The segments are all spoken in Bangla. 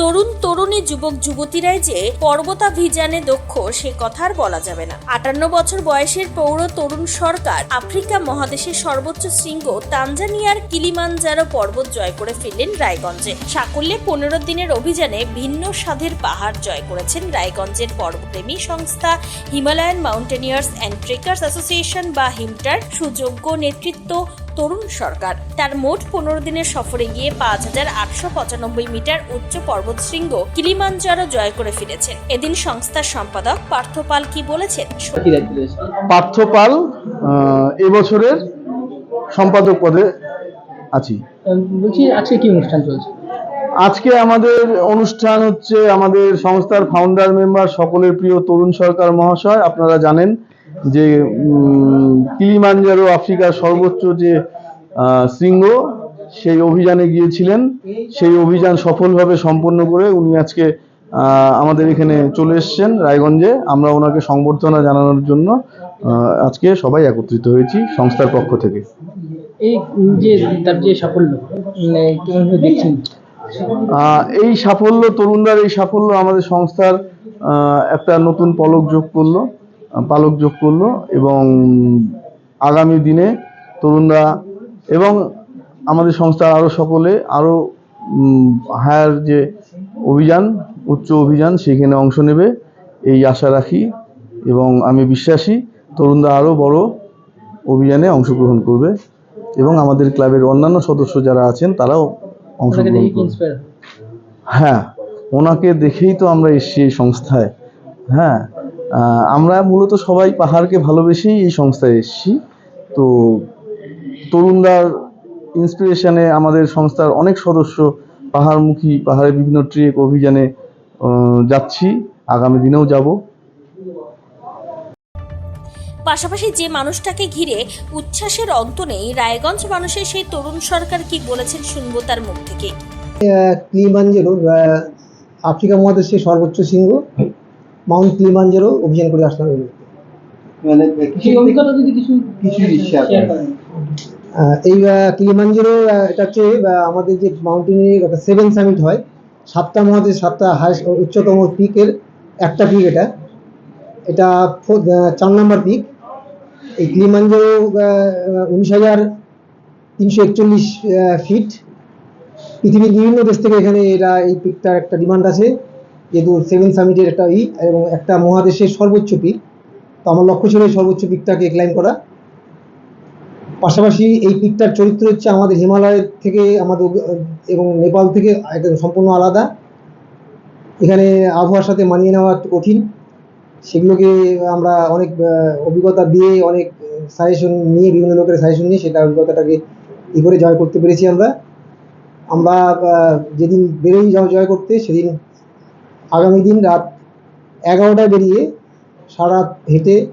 তরুণ তরুণী যুবক যুবতীরাই যে পর্বতাভিযানে দক্ষ, সে কথা আর বলা যাবে না। আটান্ন বছর বয়সের পৌর তরুণ সরকার আফ্রিকা মহাদেশের সর্বোচ্চ শৃঙ্গ তানজানিয়ার কিলিমানজারো পর্বত জয় করে ফিরলেন রায়গঞ্জে। সাকল্যে পনেরো দিনের অভিযানে ভিন্ন স্বাদের পাহাড় জয় করেছেন রায়গঞ্জের পর্বপ্রেমী সংস্থা Himalayan mountaineers and trekkers association বা হিমটার। সুযোগ্য নেতৃত্ব তরুণ সরকার। তার মোট পনেরো দিনের সফরে গিয়ে পাঁচ হাজার আটশো পঁচানব্বই মিটার উচ্চ পর্বতশৃঙ্গ কিলিমানজারো জয় করে ফিরেছেন। এদিন সংস্থার সম্পাদক পার্থ পাল কি বলেছেন? পার্থ পাল এবছরের সম্পাদক পদে আছি। বলছি আজকে কি অনুষ্ঠান চলছে? আজকে আমাদের অনুষ্ঠান হচ্ছে আমাদের সংস্থার ফাউন্ডার মেম্বার সকলের প্রিয় তরুণ সরকার মহাশয় আপনারা জানেন। যে উম, কিলিমানজারো আফ্রিকার সর্বোচ্চ যে শৃঙ্গ সেই অভিযানে গিয়েছিলেন। সেই অভিযান সফলভাবে সম্পন্ন করে উনি আজকে আমাদের এখানে চলে এসেছেন রায়গঞ্জে। আমরা ওনাকে সংবর্ধনা জানানোর জন্য আজকে সবাই একত্রিত হয়েছি সংস্থার পক্ষ থেকে। এই যে তার যে সাফল্য মানে কীভাবে দেখছেন? এই সাফল্য তরুণদের এই সাফল্য আমাদের সংস্থার একটা নতুন পলক যোগ করল। পালক যোগ করল এবং আগামী দিনে তরুণরা এবং আমাদের সংস্থার আরও সকলে আরও হায়ার যে অভিযান উচ্চ অভিযান সেখানে অংশ নেবে এই আশা রাখি এবং আমি বিশ্বাসী তরুণরা আরও বড় অভিযানে অংশগ্রহণ করবে এবং আমাদের ক্লাবের অন্যান্য সদস্য যারা আছেন তারাও অংশগ্রহণ করবে। হ্যাঁ ওনাকে দেখেই তো আমরা এসেছি এই সংস্থায়। হ্যাঁ আমরা মূলত সবাই পাহাড়কে ভালোবেসেই এই সংস্থায় এসেছি। তো তরুণদার ইন্সপিরেশনে আমাদের সংস্থার অনেক সদস্য পাহাড়মুখী পাহাড়ে বিভিন্ন ট্রেক অভিযানে যাচ্ছি। আগামী দিনেও যাব। পাশাপাশি যে মানুষটাকে ঘিরে উচ্ছ্বাসের অন্ত নেই রায়গঞ্জ মানুষের সেই তরুণ সরকার কি বলেছেন শুনব তার মুখ থেকে। ক্লিমাঞ্জেরো আফ্রিকা মহাদেশের সর্বোচ্চ শৃঙ্গ মাউন্ট ক্লিমাঞ্জেরো অভিযান করে আসলাম এই মানে এই ক্লিমাঞ্জেরো এটা হচ্ছে আমাদের যে মাউন্টেনের একটা সেভেন সামিট হয় সাতটা মহাদেশ সাতটা হাই উচ্চতম পিকের একটা পিক এটা। এটা চার নম্বর পিক এই ক্লিমাঞ্জেরো উনিশ হাজার তিনশো একচল্লিশ ফিট পৃথিবীর বিভিন্ন দেশ থেকে এখানে এরা এই পিকটার একটা ডিমান্ড আছে। যেহেতু সেভেন সামিটের একটা ই এবং একটা মহাদেশের সর্বোচ্চ পিক। তো আমার লক্ষ্য ছিল এই সর্বোচ্চ পিকটাকে ক্লাইম করা। পাশাপাশি এই পিকটার চরিত্র হচ্ছে আমাদের হিমালয়ের থেকে আমাদের এবং নেপাল থেকে একদম সম্পূর্ণ আলাদা। এখানে আবহাওয়ার সাথে মানিয়ে নেওয়া একটু কঠিন। সেগুলোকে আমরা অনেক অভিজ্ঞতা দিয়ে অনেক সাজেশন নিয়ে, বিভিন্ন লোকের সাজেশন নিয়ে সেটা অভিজ্ঞতাটাকে ই করে জয় করতে পেরেছি আমরা। আমরা যেদিন বেরোই জয় করতে, সেদিন আগামী দিন রাত এগারোটায় বেরিয়ে সারা হেঁটে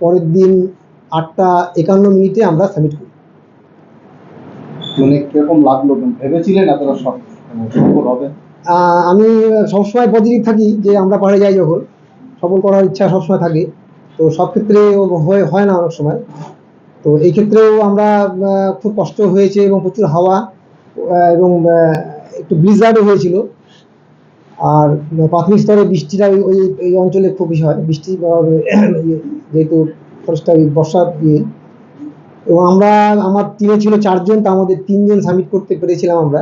পরের দিন আটটা একান্ন মিনিটে আমরা সাবমিট করি। মানে কীরকম লাগল? ভেবেছিলেন এতটা সফ- মানে সফল হবে? আমি সবসময় পজিটিভ থাকি যে আমরা পাহাড়ে যাই যখন। সফল করার ইচ্ছা সবসময় থাকে। তো সব ক্ষেত্রে হয় হয় না অনেক সময়। তো এই ক্ষেত্রেও আমরা খুব কষ্ট হয়েছে এবং প্রচুর হাওয়া এবং একটু ব্লিজার্ডও হয়েছিল। আর প্রাথমিক স্তরে বৃষ্টিটা ওই এই অঞ্চলে খুব বেশি হয়। বৃষ্টি যেহেতু ওই বর্ষার ইয়ে এবং আমরা, আমার টিমে ছিল চারজন তার মধ্যে তিনজন সাবমিট করতে পেরেছিলাম আমরা।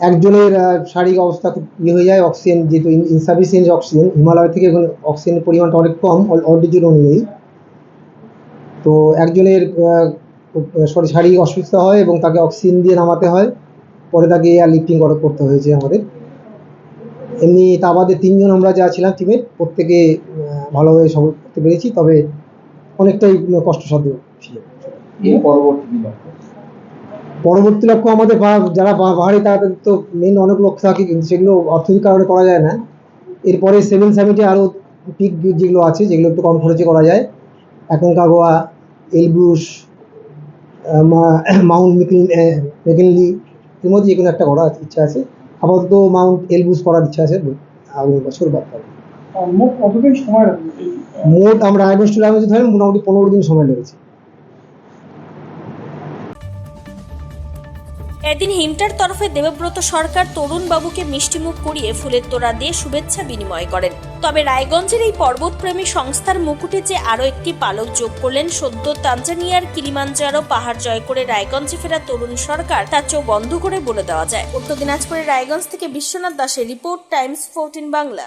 একজনের শারীরিক অবস্থা খুব ইয়ে হয়ে যায় অক্সিজেন যেহেতু ইনসাফিসিয়েন্ট অক্সিজেন হিমালয় থেকে এখন অক্সিজেনের পরিমাণটা অনেক কম অলরেডি অনুযায়ী। তো একজনের সরি, শারীরিক অসুস্থতা হয় এবং তাকে অক্সিজেন দিয়ে নামাতে হয়। পরে তাকে এয়ার লিফটিং করতে হয়েছে আমাদের। এমনি তা বাদে তিনজন আমরা যা ছিলাম টিমে প্রত্যেকে ভালোভাবে সফল করতে পেরেছি তবে অনেকটাই কষ্টসাধ্য ছিল। পরবর্তী লক্ষ্য আমাদের যারা পাহাড়ি তাদের তো মেন অনেক লক্ষ্য থাকে কিন্তু সেগুলো অর্থনৈতিক কারণে করা যায় না। এরপরে সেভেন সামিটে আরও পিক যেগুলো আছে যেগুলো একটু কম খরচে করা যায়। এলব্রুশ আহ, মা- মাউন্ট মিকিন মেকিনলি এর মধ্যে যে কোনো একটা করার ইচ্ছা আছে। আপাতত মাউন্ট এলবুস করার ইচ্ছা আছে আগামী বছর বাদ পাবো মোট কতদিন সময় লাগবে? মোট আমরা আগস্ট ধরেন মোটামুটি পনেরো দিন সময় লেগেছে। এদিন হিমটার তরফে দেবব্রত সরকার তরুণ বাবুকে মিষ্টিমুখ করিয়ে ফুলের তোড়া দিয়ে শুভেচ্ছা বিনিময় করেন। তবে রায়গঞ্জের এই পর্বতপ্রেমী সংস্থার মুকুটে যে আরও একটি পালক যোগ করলেন সদ্য তানজানিয়ার কিলিমাঞ্জারো পাহাড় জয় করে রায়গঞ্জে ফেরা তরুণ সরকার, তার চোখ বন্ধ করে বলে দেওয়া যায়। উত্তর দিনাজপুরের রায়গঞ্জ থেকে বিশ্বনাথ দাসের রিপোর্ট, টাইমস ফোরটিন বাংলা।